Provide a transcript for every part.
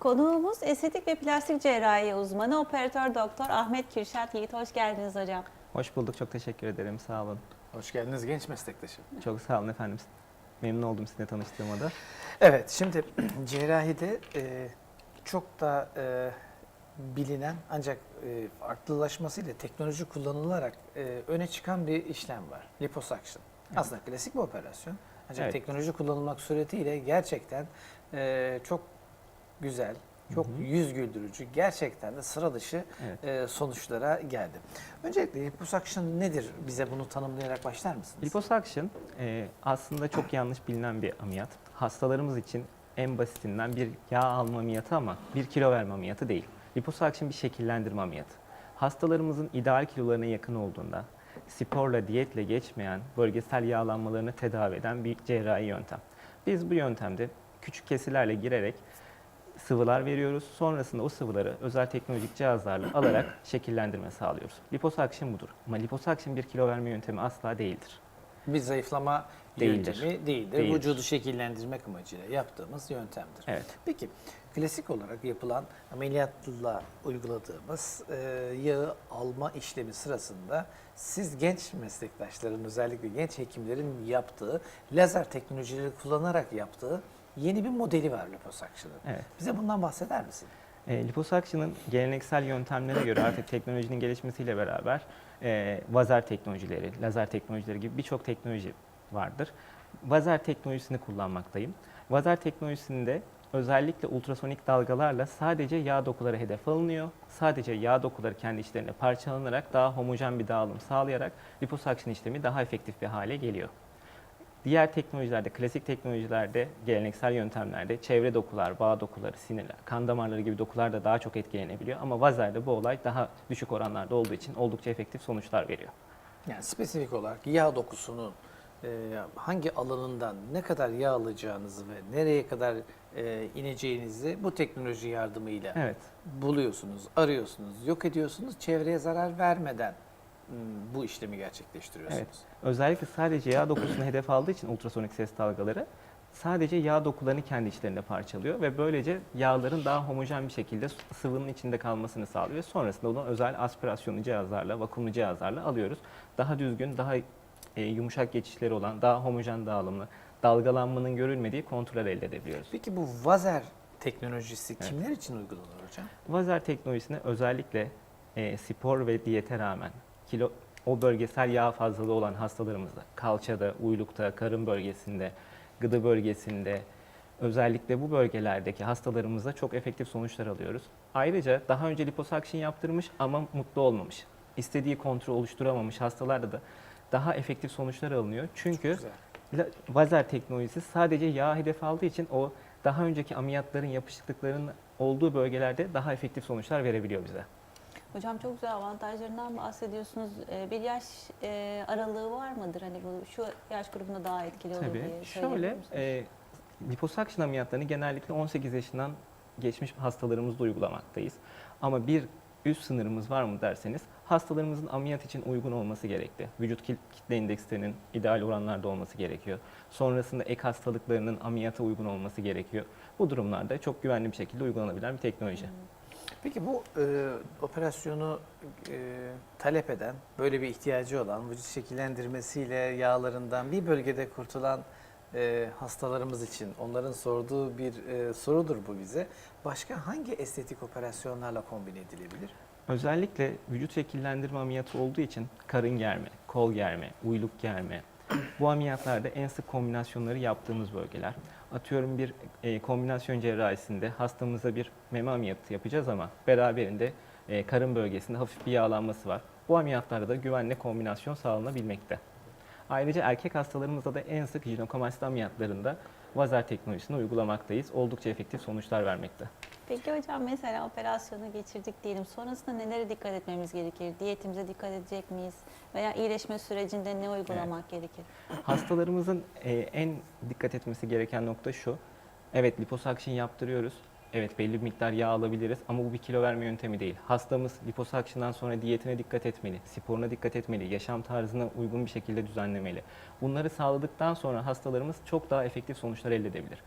Konuğumuz estetik ve plastik cerrahi uzmanı operatör doktor Ahmet Kürşat Yiğit. Hoş geldiniz hocam. Hoş bulduk. Çok teşekkür ederim. Sağ olun. Hoş geldiniz genç meslektaşım. Çok sağ olun efendim. Memnun oldum sizinle tanıştığıma da. Evet, şimdi cerrahide e, çok da e, bilinen ancak e, farklılaşmasıyla teknoloji kullanılarak e, öne çıkan bir işlem var. Liposuction. Aslında klasik bir operasyon. Ancak Evet. teknoloji kullanılmak suretiyle gerçekten e, çok güzel, çok yüz güldürücü, gerçekten de sıra dışı Evet. e, sonuçlara geldi. Öncelikle liposuction nedir? Bize bunu tanımlayarak başlar mısınız? Liposuction e, aslında çok yanlış bilinen bir ameliyat. Hastalarımız için en basitinden bir yağ alma ameliyatı ama bir kilo verme ameliyatı değil. Liposuction bir şekillendirme ameliyatı. Hastalarımızın ideal kilolarına yakın olduğunda sporla, diyetle geçmeyen bölgesel yağlanmalarını tedavi eden bir cerrahi yöntem. Biz bu yöntemde küçük kesilerle girerek sıvılar veriyoruz. Sonrasında o sıvıları özel teknolojik cihazlarla alarak şekillendirme sağlıyoruz. Liposuction budur. Ama liposuction bir kilo verme yöntemi asla değildir. bir zayıflama Değildir. yöntemi değildir. Değildir. Vücudu şekillendirmek amacıyla yaptığımız yöntemdir. Evet. Peki klasik olarak yapılan ameliyatla uyguladığımız e, yağı alma işlemi sırasında siz genç meslektaşların özellikle genç hekimlerin yaptığı lazer teknolojileri kullanarak yaptığı yeni bir modeli var liposuction'ın. Evet. Bize bundan bahseder misin? E, liposuction'ın geleneksel yöntemlere göre artık teknolojinin gelişmesiyle beraber e, vazer teknolojileri, lazer teknolojileri gibi birçok teknoloji vardır. Vazer teknolojisini kullanmaktayım. Vazer teknolojisinde özellikle ultrasonik dalgalarla sadece yağ dokuları hedef alınıyor. Sadece yağ dokuları kendi içlerine parçalanarak daha homojen bir dağılım sağlayarak liposuction işlemi daha efektif bir hale geliyor. Diğer teknolojilerde, klasik teknolojilerde, geleneksel yöntemlerde çevre dokular, bağ dokuları, sinirler, kan damarları gibi dokular da daha çok etkilenebiliyor. Ama vazerde bu olay daha düşük oranlarda olduğu için oldukça efektif sonuçlar veriyor. Yani spesifik olarak yağ dokusunun e, hangi alanından ne kadar yağ alacağınızı ve nereye kadar e, ineceğinizi bu teknoloji yardımıyla Evet, buluyorsunuz, arıyorsunuz, yok ediyorsunuz, çevreye zarar vermeden bu işlemi gerçekleştiriyorsunuz. evet. Özellikle sadece yağ dokusunu hedef aldığı için ultrasonik ses dalgaları sadece yağ dokularını kendi içlerinde parçalıyor ve böylece yağların daha homojen bir şekilde sıvının içinde kalmasını sağlıyor. Sonrasında onu özel aspirasyonlu cihazlarla, vakumlu cihazlarla alıyoruz. Daha düzgün, daha e, yumuşak geçişleri olan, daha homojen dağılımlı, dalgalanmanın görülmediği kontrol elde edebiliyoruz. Peki bu vazer teknolojisi kimler için uygulanır hocam? Vazer teknolojisine özellikle e, spor ve diyete rağmen kilo o bölgesel yağ fazlalığı olan hastalarımızda kalçada, uylukta, karın bölgesinde, gıdı bölgesinde özellikle bu bölgelerdeki hastalarımızda çok efektif sonuçlar alıyoruz. Ayrıca daha önce liposuction yaptırmış ama mutlu olmamış, istediği kontrol oluşturamamış hastalarda da daha efektif sonuçlar alınıyor. Çünkü Güzel. La- Vazer teknolojisi sadece yağ hedef aldığı için o daha önceki ameliyatların yapışıklıkların olduğu bölgelerde daha efektif sonuçlar verebiliyor bize. Hocam çok güzel avantajlarından bahsediyorsunuz. Ee, Bir yaş e, aralığı var mıdır? Hani bu şu yaş grubunda daha etkili olur Tabii. diye Şöyle, e, liposuction ameliyatlarını genellikle 18 yaşından geçmiş hastalarımızda uygulamaktayız. Ama bir üst sınırımız var mı derseniz hastalarımızın ameliyat için uygun olması gerekli. Vücut kitle indekslerinin ideal oranlarda olması gerekiyor. Sonrasında ek hastalıklarının ameliyata uygun olması gerekiyor. Bu durumlarda çok güvenli bir şekilde uygulanabilen bir teknoloji. Peki bu e, operasyonu e, talep eden, böyle bir ihtiyacı olan, vücut şekillendirmesiyle yağlarından bir bölgede kurtulan e, hastalarımız için onların sorduğu bir e, sorudur bu bize. Başka hangi estetik operasyonlarla kombine edilebilir? Özellikle vücut şekillendirme ameliyatı olduğu için karın germe, kol germe, uyluk germe bu ameliyatlarda en sık kombinasyonları yaptığımız bölgeler. Atıyorum bir e, kombinasyon cerrahisinde hastamıza bir meme ameliyatı yapacağız ama beraberinde e, karın bölgesinde hafif bir yağlanması var. Bu ameliyatlarda da güvenle kombinasyon sağlanabilmekte. Ayrıca erkek hastalarımızda da en sık jinekomasti ameliyatlarında vazer teknolojisini uygulamaktayız. Oldukça efektif sonuçlar vermekte. Peki hocam mesela operasyonu geçirdik diyelim. Sonrasında nelere dikkat etmemiz gerekir? Diyetimize dikkat edecek miyiz? Veya iyileşme sürecinde ne uygulamak gerekir? Hastalarımızın e, en dikkat etmesi gereken nokta şu. Evet liposuction yaptırıyoruz. Evet belli bir miktar yağ alabiliriz ama bu bir kilo verme yöntemi değil. Hastamız liposuction'dan sonra diyetine dikkat etmeli, sporuna dikkat etmeli, yaşam tarzına uygun bir şekilde düzenlemeli. Bunları sağladıktan sonra hastalarımız çok daha efektif sonuçlar elde edebilir.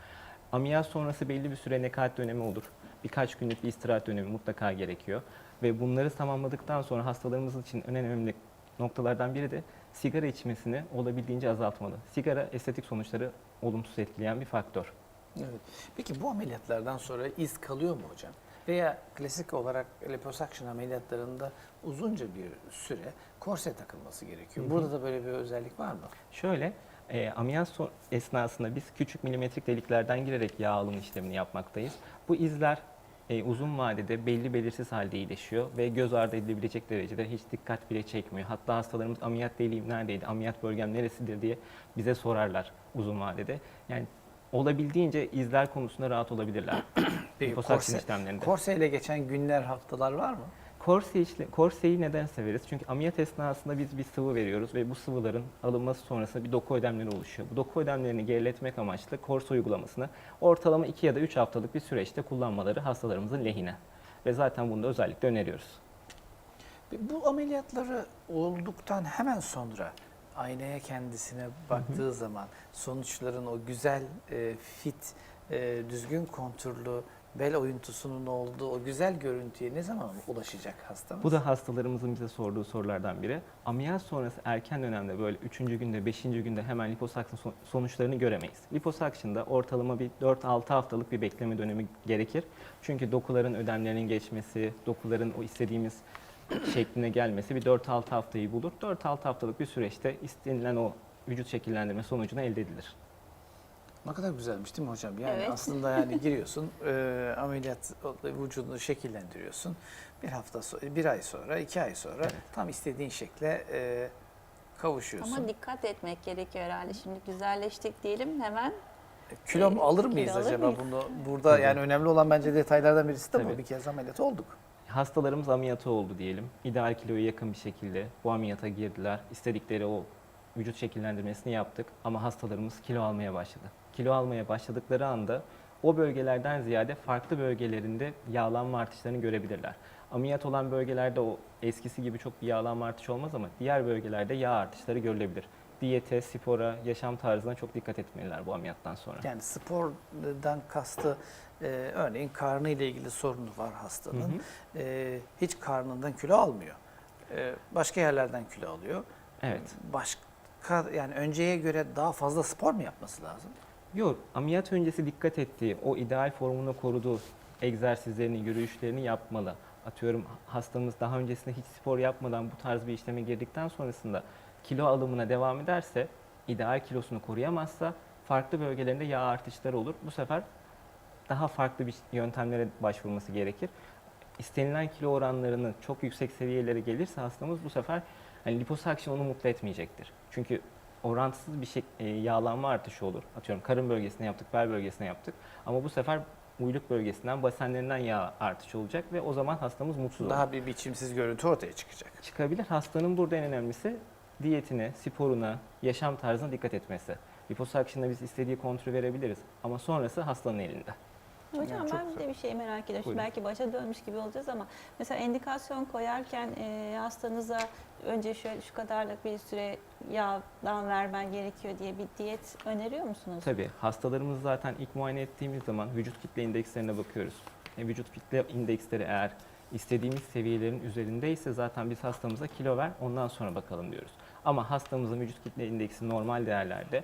Ameliyat sonrası belli bir süre nekaat dönemi olur. Birkaç günlük bir istirahat dönemi mutlaka gerekiyor. Ve bunları tamamladıktan sonra hastalarımız için en önemli noktalardan biri de sigara içmesini olabildiğince azaltmalı. Sigara estetik sonuçları olumsuz etkileyen bir faktör. Evet. Peki bu ameliyatlardan sonra iz kalıyor mu hocam? Veya klasik olarak liposuction ameliyatlarında uzunca bir süre korse takılması gerekiyor. Hı hı. Burada da böyle bir özellik var mı? Şöyle, e, son- esnasında biz küçük milimetrik deliklerden girerek yağ alım işlemini yapmaktayız. Bu izler e, uzun vadede belli belirsiz halde iyileşiyor ve göz ardı edilebilecek derecede hiç dikkat bile çekmiyor. Hatta hastalarımız ameliyat deliğim neredeydi, ameliyat bölgem neresidir diye bize sorarlar uzun vadede. Yani olabildiğince izler konusunda rahat olabilirler. Peki korse- işlemlerinde. Korseyle geçen günler, haftalar var mı? Korse işle, korseyi neden severiz? Çünkü ameliyat esnasında biz bir sıvı veriyoruz ve bu sıvıların alınması sonrasında bir doku ödemleri oluşuyor. Bu doku ödemlerini geriletmek amaçlı korse uygulamasını ortalama 2 ya da 3 haftalık bir süreçte kullanmaları hastalarımızın lehine. Ve zaten bunu da özellikle öneriyoruz. Bu ameliyatları olduktan hemen sonra aynaya kendisine baktığı zaman sonuçların o güzel, e, fit, e, düzgün konturlu bel oyuntusunun olduğu o güzel görüntüye ne zaman ulaşacak hastamız? Bu da hastalarımızın bize sorduğu sorulardan biri. Ameliyat sonrası erken dönemde böyle 3. günde, 5. günde hemen son- sonuçlarını göremeyiz. Liposuction'da ortalama bir 4-6 haftalık bir bekleme dönemi gerekir. Çünkü dokuların ödemlerinin geçmesi, dokuların o istediğimiz şekline gelmesi bir 4-6 haftayı bulur. 4-6 haftalık bir süreçte istenilen o vücut şekillendirme sonucuna elde edilir. Ne kadar güzelmiş değil mi hocam? Yani Evet. aslında yani giriyorsun, e, ameliyat vücudunu şekillendiriyorsun. Bir hafta sonra, bir ay sonra, iki ay sonra Evet. tam istediğin şekle e, kavuşuyorsun. Ama dikkat etmek gerekiyor herhalde. Şimdi güzelleştik diyelim hemen Kilo e, alır mıyız kilo alır acaba mıyız? bunu? Burada yani önemli olan bence detaylardan birisi de bu. Tabii. Bir kez ameliyat olduk. Hastalarımız ameliyatı oldu diyelim. İdeal kiloya yakın bir şekilde bu ameliyata girdiler. İstedikleri o vücut şekillendirmesini yaptık ama hastalarımız kilo almaya başladı. Kilo almaya başladıkları anda o bölgelerden ziyade farklı bölgelerinde yağlanma artışlarını görebilirler. Ameliyat olan bölgelerde o eskisi gibi çok bir yağlanma artışı olmaz ama diğer bölgelerde yağ artışları görülebilir. Diyete, spora, yaşam tarzına çok dikkat etmeliler bu ameliyattan sonra. Yani spordan kastı e, örneğin karnı ile ilgili sorunu var hastanın. Hı hı. E, hiç karnından kilo almıyor. E, başka yerlerden kilo alıyor. Evet. Başka yani önceye göre daha fazla spor mu yapması lazım? Yok, ameliyat öncesi dikkat ettiği, o ideal formunu koruduğu egzersizlerini, yürüyüşlerini yapmalı. Atıyorum hastamız daha öncesinde hiç spor yapmadan bu tarz bir işleme girdikten sonrasında kilo alımına devam ederse, ideal kilosunu koruyamazsa farklı bölgelerinde yağ artışları olur. Bu sefer daha farklı bir yöntemlere başvurması gerekir. İstenilen kilo oranlarının çok yüksek seviyelere gelirse hastamız bu sefer yani liposuction onu mutlu etmeyecektir. Çünkü orantısız bir şey, e, yağlanma artışı olur. Atıyorum karın bölgesine yaptık, bel bölgesine yaptık. Ama bu sefer uyluk bölgesinden, basenlerinden yağ artışı olacak ve o zaman hastamız mutsuz olur. Daha bir biçimsiz görüntü ortaya çıkacak. Çıkabilir. Hastanın burada en önemlisi diyetine, sporuna, yaşam tarzına dikkat etmesi. Liposuction'da biz istediği kontrolü verebiliriz ama sonrası hastanın elinde. Hocam Yani ben de bir şey merak ediyorum. Buyurun. belki başa dönmüş gibi olacağız ama mesela endikasyon koyarken e, hastanıza önce şöyle şu kadarlık bir süre yağdan vermen gerekiyor diye bir diyet öneriyor musunuz? Tabii hastalarımız zaten ilk muayene ettiğimiz zaman vücut kitle indekslerine bakıyoruz. E, vücut kitle indeksleri eğer istediğimiz seviyelerin üzerindeyse zaten biz hastamıza kilo ver ondan sonra bakalım diyoruz. Ama hastamızın vücut kitle indeksi normal değerlerde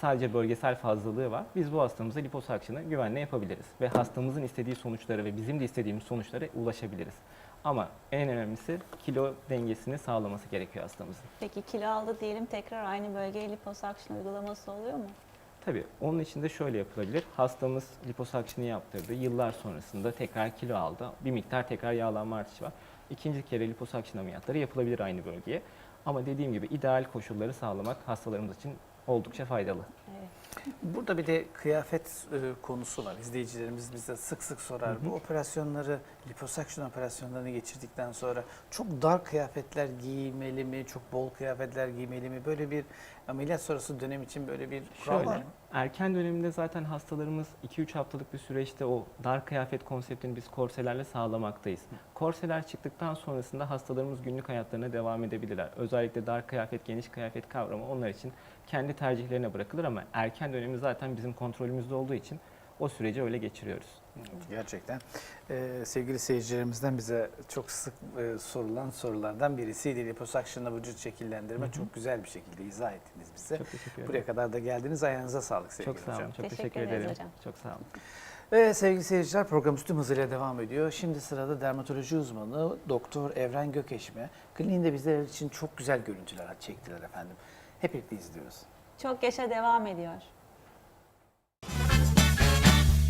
sadece bölgesel fazlalığı var. Biz bu hastamıza liposuction'ı güvenle yapabiliriz. Ve hastamızın istediği sonuçlara ve bizim de istediğimiz sonuçlara ulaşabiliriz. Ama en önemlisi kilo dengesini sağlaması gerekiyor hastamızın. Peki kilo aldı diyelim tekrar aynı bölgeye liposuction uygulaması oluyor mu? Tabii onun için de şöyle yapılabilir. Hastamız liposuction'ı yaptırdı. Yıllar sonrasında tekrar kilo aldı. Bir miktar tekrar yağlanma artışı var. İkinci kere liposuction ameliyatları yapılabilir aynı bölgeye. Ama dediğim gibi ideal koşulları sağlamak hastalarımız için oldukça faydalı. Burada bir de kıyafet e, konusu var. İzleyicilerimiz bize sık sık sorar. Hı hı. Bu operasyonları, liposuction operasyonlarını geçirdikten sonra çok dar kıyafetler giymeli mi, çok bol kıyafetler giymeli mi? Böyle bir ameliyat sonrası dönem için böyle bir kural var mı? Erken döneminde zaten hastalarımız 2-3 haftalık bir süreçte o dar kıyafet konseptini biz korselerle sağlamaktayız. Korseler çıktıktan sonrasında hastalarımız günlük hayatlarına devam edebilirler. Özellikle dar kıyafet, geniş kıyafet kavramı onlar için kendi tercihlerine bırakılır ama erken dönemi zaten bizim kontrolümüzde olduğu için o süreci öyle geçiriyoruz. Gerçekten. Ee, sevgili seyircilerimizden bize çok sık e, sorulan sorulardan birisiydi. Liposakşınla vücut şekillendirme Hı hı. çok güzel bir şekilde izah ettiniz bize. Çok teşekkür ederim. Buraya kadar da geldiniz. Ayağınıza sağlık sevgili Çok sağ hocam. olun. Çok Teşekkür teşekkür, ederim. hocam. Çok sağ olun. Ve sevgili seyirciler programımız tüm hızıyla devam ediyor. Şimdi sırada dermatoloji uzmanı Doktor Evren Gökeşme. Kliniğinde bizler için çok güzel görüntüler çektiler efendim. Hep birlikte izliyoruz. Çok yaşa devam ediyor.